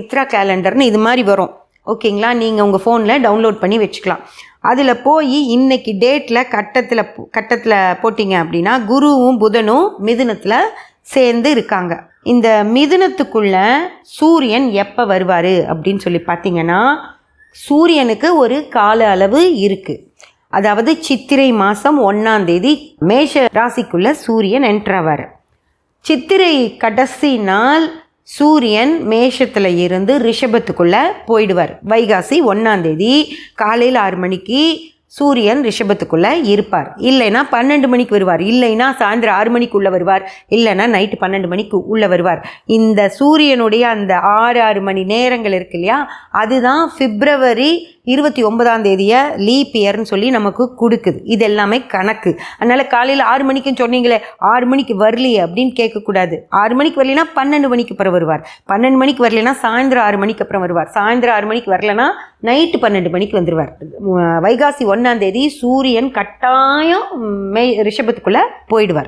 இத்ரா கேலண்டர்னு இது மாதிரி வரும். ஓகேங்களா? நீங்கள் உங்கள் ஃபோனில் டவுன்லோட் பண்ணி வச்சுக்கலாம். அதில் போய் இன்னைக்கு டேட்டில் கட்டத்தில் கட்டத்தில் போட்டிங்க அப்படின்னா குருவும் புதனும் மிதுனத்தில் சேர்ந்து இருக்காங்க. இந்த மிதுனத்துக்குள்ள சூரியன் எப்போ வருவார் அப்படின்னு சொல்லி பார்த்தீங்கன்னா சூரியனுக்கு ஒரு கால அளவு இருக்குது அதாவது சித்திரை மாதம் ஒன்றாம் தேதி மேஷ ராசிக்குள்ளே சூரியன் என்ட்ராவார் சித்திரை கடைசி நாள் சூரியன் மேஷத்தில் இருந்து ரிஷபத்துக்குள்ளே போயிடுவார். வைகாசி ஒன்றாம் தேதி காலையில் ஆறு மணிக்கு சூரியன் ரிஷபத்துக்குள்ளே இருப்பார். இல்லைன்னா பன்னெண்டு மணிக்கு வருவார். இல்லைன்னா சாயந்தரம் ஆறு மணிக்கு உள்ளே வருவார். இல்லைன்னா நைட்டு பன்னெண்டு மணிக்கு உள்ளே வருவார். இந்த சூரியனுடைய அந்த ஆறு ஆறு மணி நேரங்கள் இருக்கு இல்லையா? அதுதான் பிப்ரவரி இருபத்தி ஒன்பதாம் தேதியை லீப் இயர்னு சொல்லி நமக்கு கொடுக்குது. இது எல்லாமே கணக்கு. அதனால் காலையில் ஆறு மணிக்குன்னு சொன்னீங்களே ஆறு மணிக்கு வரலையே அப்படின்னு கேட்கக்கூடாது. ஆறு மணிக்கு வரலைன்னா பன்னெண்டு மணிக்கு அப்புறம் வருவார். பன்னெண்டு மணிக்கு வரலைன்னா சாயந்தரம் ஆறு மணிக்கு அப்புறம் வருவார். சாயந்தரம் ஆறு மணிக்கு வரலன்னா நைட்டு பன்னெண்டு மணிக்கு வந்துடுவார் வைகாசி ஒன்றாம் தேதி சூரியன் கட்டாயம் மே ரிஷபத்துக்குள்ளே போயிடுவார்.